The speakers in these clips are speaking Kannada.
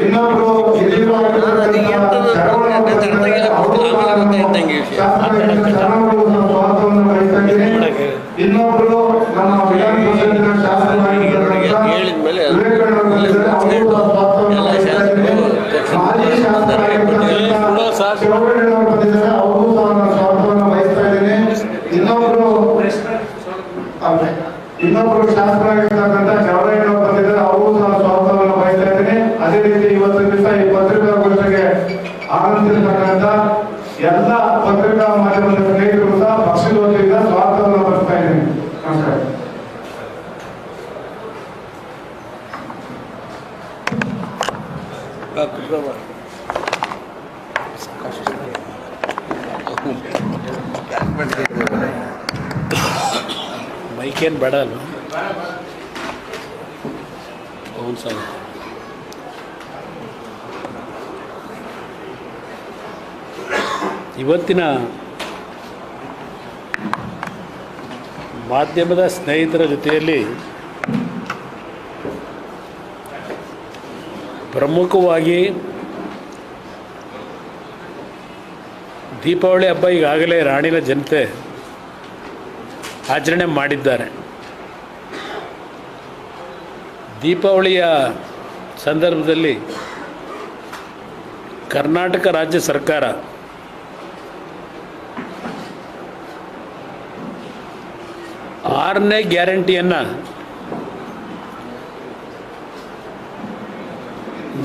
ಇನ್ನೊಬ್ರು ಮೈಕೇನು ಬೇಡ ಅಲ್ವ? ಹೌದು ಸರ್ ಇವತ್ತಿನ ಮಾಧ್ಯಮದ ಸ್ನೇಹಿತರ ಜೊತೆಯಲ್ಲಿ ಪ್ರಮುಖವಾಗಿ ದೀಪಾವಳಿ ಹಬ್ಬ ಈಗಾಗಲೇ ರಾಣಿನ ಜನತೆ ಆಚರಣೆ ಮಾಡಿದ್ದಾರೆ. ದೀಪಾವಳಿಯ ಸಂದರ್ಭದಲ್ಲಿ ಕರ್ನಾಟಕ ರಾಜ್ಯ ಸರ್ಕಾರ ಆರನೇ ಗ್ಯಾರಂಟಿಯನ್ನು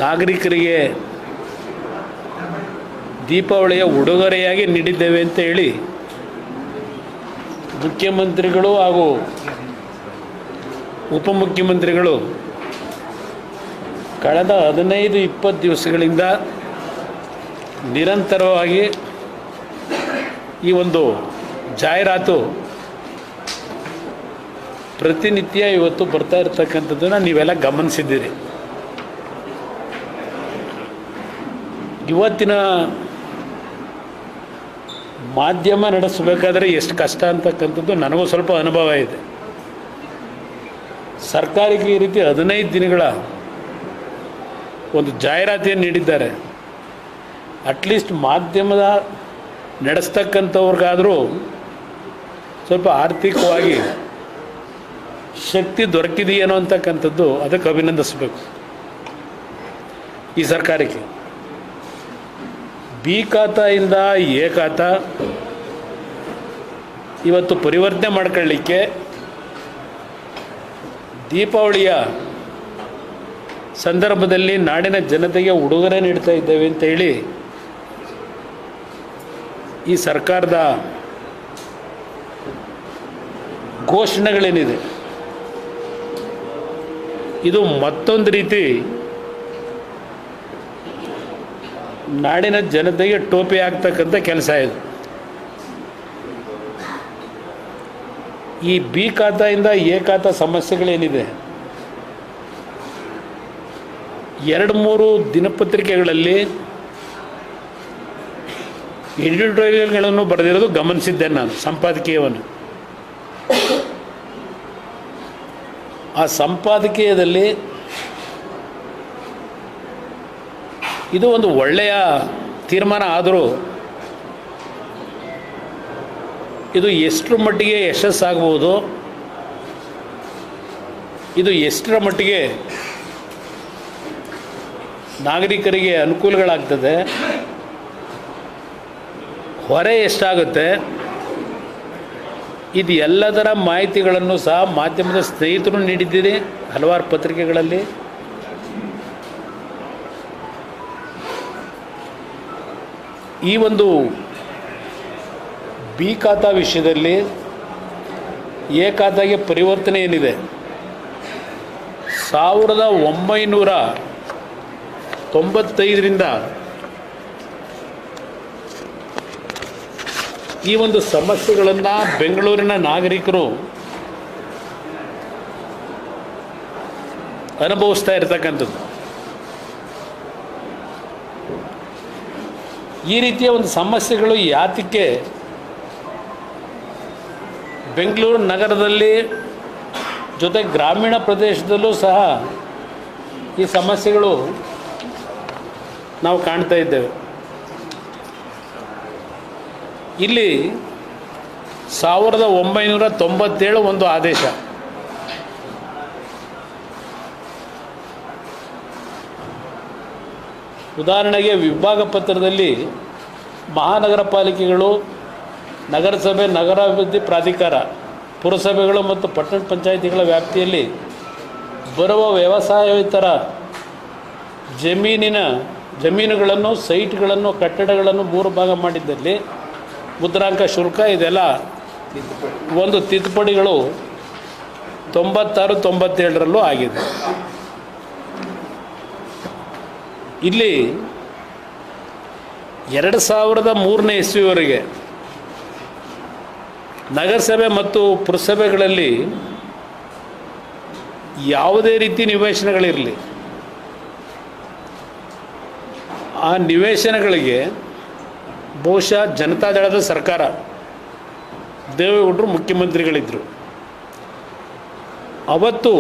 ನಾಗರಿಕರಿಗೆ ದೀಪಾವಳಿಯ ಉಡುಗೊರೆಯಾಗಿ ನೀಡಿದ್ದೇವೆ ಅಂತ ಹೇಳಿ ಮುಖ್ಯಮಂತ್ರಿಗಳು ಹಾಗೂ ಉಪಮುಖ್ಯಮಂತ್ರಿಗಳು ಕಳೆದ ಹದಿನೈದು, ಇಪ್ಪತ್ತು ದಿವಸಗಳಿಂದ ನಿರಂತರವಾಗಿ ಈ ಒಂದು ಜಾಹೀರಾತು ಪ್ರತಿನಿತ್ಯ ಇವತ್ತು ಬರ್ತಾ ಇರ್ತಕ್ಕಂಥದ್ದನ್ನು ನೀವೆಲ್ಲ ಗಮನಿಸಿದ್ದೀರಿ. ಇವತ್ತಿನ ಮಾಧ್ಯಮ ನಡೆಸಬೇಕಾದ್ರೆ ಎಷ್ಟು ಕಷ್ಟ ಅಂತಕ್ಕಂಥದ್ದು ನನಗೂ ಸ್ವಲ್ಪ ಅನುಭವ ಇದೆ. ಸರ್ಕಾರಕ್ಕೆ ಈ ರೀತಿ ಹದಿನೈದು ದಿನಗಳ ಒಂದು ಜಾಹೀರಾತಿಯನ್ನು ನೀಡಿದ್ದಾರೆ. ಅಟ್ಲೀಸ್ಟ್ ಮಾಧ್ಯಮದ ನಡೆಸ್ತಕ್ಕಂಥವ್ರಿಗಾದರೂ ಸ್ವಲ್ಪ ಆರ್ಥಿಕವಾಗಿ ಶಕ್ತಿ ದೊರಕಿದೆಯೇನೋ ಅಂತಕ್ಕಂಥದ್ದು ಅದಕ್ಕೆ ಅಭಿನಂದಿಸಬೇಕು. ಈ ಸರ್ಕಾರಕ್ಕೆ. ಬಿ ಖಾತಾಯಿಂದ ಎ ಇವತ್ತು ಪರಿವರ್ತನೆ ಮಾಡ್ಕೊಳ್ಳಿಕ್ಕೆ ದೀಪಾವಳಿಯ ಸಂದರ್ಭದಲ್ಲಿ ನಾಡಿನ ಜನತೆಗೆ ಉಡುಗೊರೆ ನೀಡ್ತಾ ಇದ್ದೇವೆ ಅಂತ ಹೇಳಿ ಈ ಸರ್ಕಾರದ ಘೋಷಣೆಗಳೇನಿದೆ. ಇದು ಮತ್ತೊಂದು ರೀತಿ ನಾಡಿನ ಜನತೆಗೆ ಟೋಪಿ ಆಗ್ತಕ್ಕಂಥ ಕೆಲಸ ಇದು. ಈ ಬಿ ಖಾತಾಯಿಂದ ಎ ಖಾತಾ ಸಮಸ್ಯೆಗಳೇನಿದೆ? ಎರಡು ಮೂರು ದಿನಪತ್ರಿಕೆಗಳಲ್ಲಿ ಎಡಿಟೋರಿಯಲ್ಗಳನ್ನು ಬರೆದಿರೋದು ಗಮನಿಸಿದ್ದೆ ನಾನು, ಸಂಪಾದಕೀಯವನ್ನು. ಆ ಸಂಪಾದಕೀಯದಲ್ಲಿ ಇದು ಒಂದು ಒಳ್ಳೆಯ ತೀರ್ಮಾನ ಆದರೂ ಇದು ಎಷ್ಟರ ಮಟ್ಟಿಗೆ ಯಶಸ್ಸಾಗ್ಬೋದು ಇದು ಎಷ್ಟರ ಮಟ್ಟಿಗೆ ನಾಗರಿಕರಿಗೆ ಅನುಕೂಲಗಳಾಗ್ತದೆ? ಹೊರೆ ಎಷ್ಟಾಗುತ್ತೆ? ಇದು ಎಲ್ಲದರ ಮಾಹಿತಿಗಳನ್ನು ಸಹ ಮಾಧ್ಯಮದ ಸ್ನೇಹಿತರು ನೀಡಿದ್ದೀರಿ, ಹಲವಾರು ಪತ್ರಿಕೆಗಳಲ್ಲಿ. ಈ ಒಂದು ಬಿ ಖಾತಾ ವಿಷಯದಲ್ಲಿ ಎ ಖಾತಾಗೆ ಪರಿವರ್ತನೆ ಏನಿದೆ? ಸಾವಿರದ ಒಂಬೈನೂರ ತೊಂಬತ್ತೈದರಿಂದ ಈ ಒಂದು ಸಮಸ್ಯೆಗಳನ್ನು ಬೆಂಗಳೂರಿನ ನಾಗರಿಕರು ಅನುಭವಿಸ್ತಾ ಇರತಕ್ಕಂಥದ್ದು. ಈ ರೀತಿಯ ಒಂದು ಸಮಸ್ಯೆಗಳು ಯಾತಕ್ಕೆ ಬೆಂಗಳೂರು ನಗರದಲ್ಲಿ ಜೊತೆ ಗ್ರಾಮೀಣ ಪ್ರದೇಶದಲ್ಲೂ ಸಹ ಈ ಸಮಸ್ಯೆಗಳು ನಾವು ಕಾಣ್ತಾ ಇದ್ದೇವೆ. ಇಲ್ಲಿ ಸಾವಿರದ ಒಂಬೈನೂರ ತೊಂಬತ್ತೇಳು ಒಂದು ಆದೇಶ. ಉದಾಹರಣೆಗೆ ವಿಭಾಗ ಪತ್ರದಲ್ಲಿ ಮಹಾನಗರ ಪಾಲಿಕೆಗಳು, ನಗರಸಭೆ, ನಗರಾಭಿವೃದ್ಧಿ ಪ್ರಾಧಿಕಾರ, ಪುರಸಭೆಗಳು ಮತ್ತು ಪಟ್ಟಣ ಪಂಚಾಯಿತಿಗಳ ವ್ಯಾಪ್ತಿಯಲ್ಲಿ ಬರುವ ವ್ಯವಸಾಯೇತರ ಜಮೀನಿನ ಜಮೀನುಗಳನ್ನು, ಸೈಟ್ಗಳನ್ನು, ಕಟ್ಟಡಗಳನ್ನು ಮೂರು ಭಾಗ ಮಾಡಿದ್ದಲ್ಲಿ ಮುದ್ರಾಂಕ ಶುಲ್ಕ ಇದೆಲ್ಲ ಒಂದು ತಿದ್ದುಪಡಿಗಳು ತೊಂಬತ್ತಾರು ತೊಂಬತ್ತೇಳರಲ್ಲೂ ಆಗಿದೆ. ಇಲ್ಲಿ ಎರಡು ಸಾವಿರದ ಮೂರನೇ ಇಸ್ವಿವರೆಗೆ ನಗರಸಭೆ ಮತ್ತು ಪುರಸಭೆಗಳಲ್ಲಿ ಯಾವುದೇ ರೀತಿ ನಿವೇಶನಗಳಿರಲಿ, ಆ ನಿವೇಶನಗಳಿಗೆ ಬಹುಶಃ ಜನತಾದಳದ ಸರ್ಕಾರ ದೇವೇಗೌಡರು ಮುಖ್ಯಮಂತ್ರಿಗಳಿದ್ದರು ಅವತ್ತು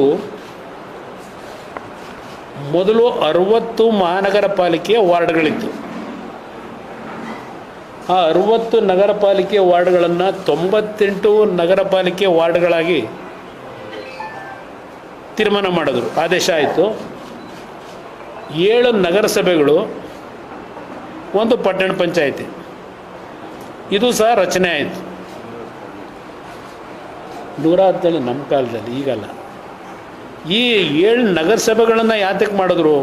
ಮೊದಲು ಅರುವತ್ತು ಮಹಾನಗರ ಪಾಲಿಕೆಯ ವಾರ್ಡ್ಗಳಿತ್ತು. ಆ ಅರುವತ್ತು ನಗರ ಪಾಲಿಕೆ ವಾರ್ಡ್ಗಳನ್ನು ತೊಂಬತ್ತೆಂಟು ನಗರ ಪಾಲಿಕೆ ವಾರ್ಡ್ಗಳಾಗಿ ತೀರ್ಮಾನ ಮಾಡಿದ್ರು. ಆದೇಶ ಆಯಿತು. ಏಳು ನಗರಸಭೆಗಳು, ಒಂದು ಪಟ್ಟಣ ಪಂಚಾಯಿತಿ. ಇದು ಸಹ ರಚನೆ ಆಯಿತು. ನೂರ ನಮ್ಮ ಕಾಲದಲ್ಲಿ ಈಗಲ್ಲ. ಈ ಏಳು ನಗರಸಭೆಗಳನ್ನು ಯಾತಕ್ಕೆ ಮಾಡಿದ್ರು?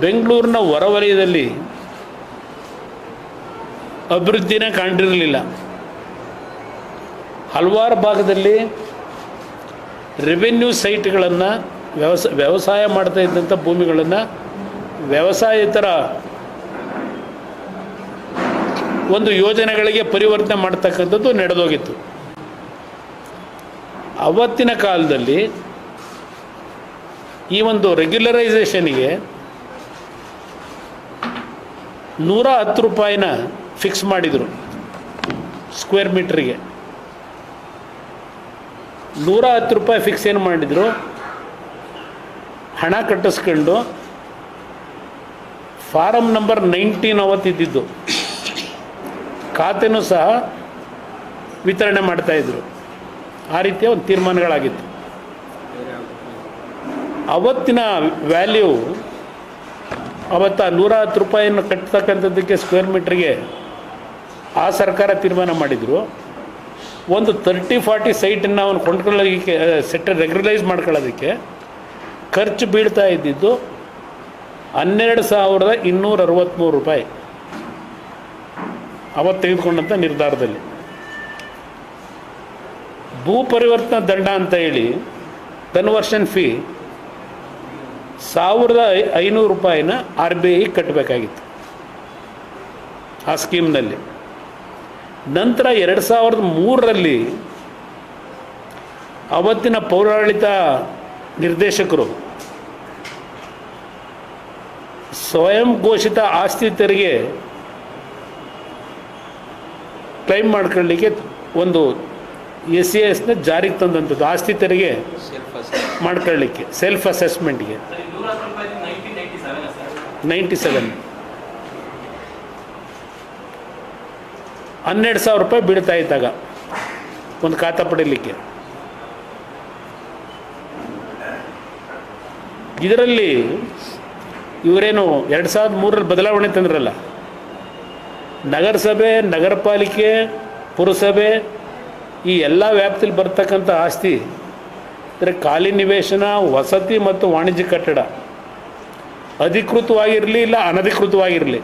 ಬೆಂಗಳೂರಿನ ಹೊರವಲಯದಲ್ಲಿ ಅಭಿವೃದ್ಧಿನೇ ಕಂಡಿರಲಿಲ್ಲ ಹಲವಾರು ಭಾಗದಲ್ಲಿ ರೆವೆನ್ಯೂ ಸೈಟ್ಗಳನ್ನು ವ್ಯವಸ, ವ್ಯವಸಾಯ ಮಾಡ್ತಾ ಇದ್ದಂಥ ಭೂಮಿಗಳನ್ನು ವ್ಯವಸಾಯೇತರ ಒಂದು ಯೋಜನೆಗಳಿಗೆ ಪರಿವರ್ತನೆ ಮಾಡ್ತಕ್ಕಂಥದ್ದು ನಡೆದೋಗಿತ್ತು. ಅವತ್ತಿನ ಕಾಲದಲ್ಲಿ ಈ ಒಂದು ರೆಗ್ಯುಲರೈಸೇಷನಿಗೆ ನೂರ ಹತ್ತು ರೂಪಾಯಿನ ಫಿಕ್ಸ್ ಮಾಡಿದರು ಸ್ಕ್ವೇರ್ ಮೀಟ್ರಿಗೆ ನೂರ ಹತ್ತು ರೂಪಾಯಿ ಫಿಕ್ಸ್ ಏನು ಮಾಡಿದರು? ಹಣ ಕಟ್ಟಿಸ್ಕೊಂಡು ಫಾರಮ್ ನಂಬರ್ ನೈನ್ಟೀನ್ ಅವತ್ತಿದ್ದಿದ್ದು. ಖಾತೆನೂ ಸಹ ವಿತರಣೆ ಮಾಡ್ತಾಯಿದ್ರು ಆ ರೀತಿಯ ಒಂದು ತೀರ್ಮಾನಗಳಾಗಿತ್ತು. ಅವತ್ತಿನ ವ್ಯಾಲ್ಯೂ ಅವತ್ತು ಆ ನೂರ ಹತ್ತು ರೂಪಾಯಿಯನ್ನು ಕಟ್ತಕ್ಕಂಥದ್ದಕ್ಕೆ ಸ್ಕ್ವೇರ್ ಮೀಟ್ರಿಗೆ ಆ ಸರ್ಕಾರ ತೀರ್ಮಾನ ಮಾಡಿದರು. ಒಂದು ತರ್ಟಿ ಫಾರ್ಟಿ ಸೈಟನ್ನು ಅವನು ಕೊಂಡ್ಕೊಳ್ಳೋದಕ್ಕೆ ಸೆಟ್ ರೆಗ್ಯುಲೈಸ್ ಮಾಡ್ಕೊಳ್ಳೋದಕ್ಕೆ ಖರ್ಚು ಬೀಳ್ತಾ ಇದ್ದಿದ್ದು ಹನ್ನೆರಡು ಸಾವಿರದ ಇನ್ನೂರ ಅರವತ್ತ್ಮೂರು ರೂಪಾಯಿ ಅವತ್ತು ತೆಗೆದುಕೊಂಡಂಥ ನಿರ್ಧಾರದಲ್ಲಿ. ಭೂ ಪರಿವರ್ತನಾ ದಂಡ ಅಂತ ಹೇಳಿ ಕನ್ವರ್ಷನ್ ಫೀ ಸಾವಿರದ ಐನೂರು ರೂಪಾಯಿನ ಆರ್ ಬಿ ಐ ಕಟ್ಟಬೇಕಾಗಿತ್ತು ಆ ಸ್ಕೀಮ್ನಲ್ಲಿ. ನಂತರ ಎರಡು ಸಾವಿರದ ಮೂರರಲ್ಲಿ ಅವತ್ತಿನ ಪೌರಾಡಳಿತ ನಿರ್ದೇಶಕರು ಸ್ವಯಂ ಘೋಷಿತ ಆಸ್ತಿ ತೆರಿಗೆ ಕ್ಲೈಮ್ ಮಾಡ್ಕೊಳ್ಳಿಕ್ಕೆ ಒಂದು ಎಸ್ ಸಿ ಎಸ್ನ ಜಾರಿಗೆ ತಂದಂಥದ್ದು ಆಸ್ತಿ ತೆರಿಗೆ ಮಾಡ್ಕೊಳ್ಳಿಕ್ಕೆ ಸೆಲ್ಫ್ ಅಸೆಸ್ಮೆಂಟ್ಗೆ ನೈಂಟಿ ಸೆವೆನ್. ಹನ್ನೆರಡು ಸಾವಿರ ರೂಪಾಯಿ ಬೀಳ್ತಾ ಇದ್ದಾಗ ಒಂದು ಖಾತಾ ಪಡೀಲಿಕ್ಕೆ. ಇದರಲ್ಲಿ ಇವರೇನು ಎರಡು ಸಾವಿರದ ಮೂರರಲ್ಲಿ ಬದಲಾವಣೆ ತಂದ್ರಲ್ಲ? ನಗರಸಭೆ ನಗರ ಪಾಲಿಕೆ ಪುರಸಭೆ ಈ ಎಲ್ಲ ವ್ಯಾಪ್ತಿಯಲ್ಲಿ ಬರ್ತಕ್ಕಂಥ ಆಸ್ತಿ, ಅಂದರೆ ಖಾಲಿ ನಿವೇಶನ, ವಸತಿ ಮತ್ತು ವಾಣಿಜ್ಯ ಕಟ್ಟಡ. ಅಧಿಕೃತವಾಗಿರಲಿ ಇಲ್ಲ ಅನಧಿಕೃತವಾಗಿರಲಿ.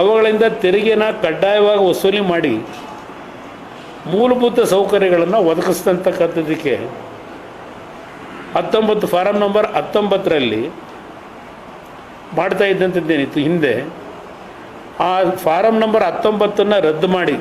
ಅವುಗಳಿಂದ ತೆರಿಗೆನ ಕಡ್ಡಾಯವಾಗಿ ವಸೂಲಿ ಮಾಡಿ ಮೂಲಭೂತ ಸೌಕರ್ಯಗಳನ್ನು ಒದಗಿಸ್ತಕ್ಕಂಥದ್ದಕ್ಕೆ ಹತ್ತೊಂಬತ್ತು ಫಾರಂ ನಂಬರ್ ಹತ್ತೊಂಬತ್ತರಲ್ಲಿ ಮಾಡ್ತಾ ಇದ್ದಂಥದ್ದೇನಿತ್ತು. ಹಿಂದೆ ಆ ಫಾರಂ ನಂಬರ್ ಹತ್ತೊಂಬತ್ತನ್ನು ರದ್ದು ಮಾಡಿ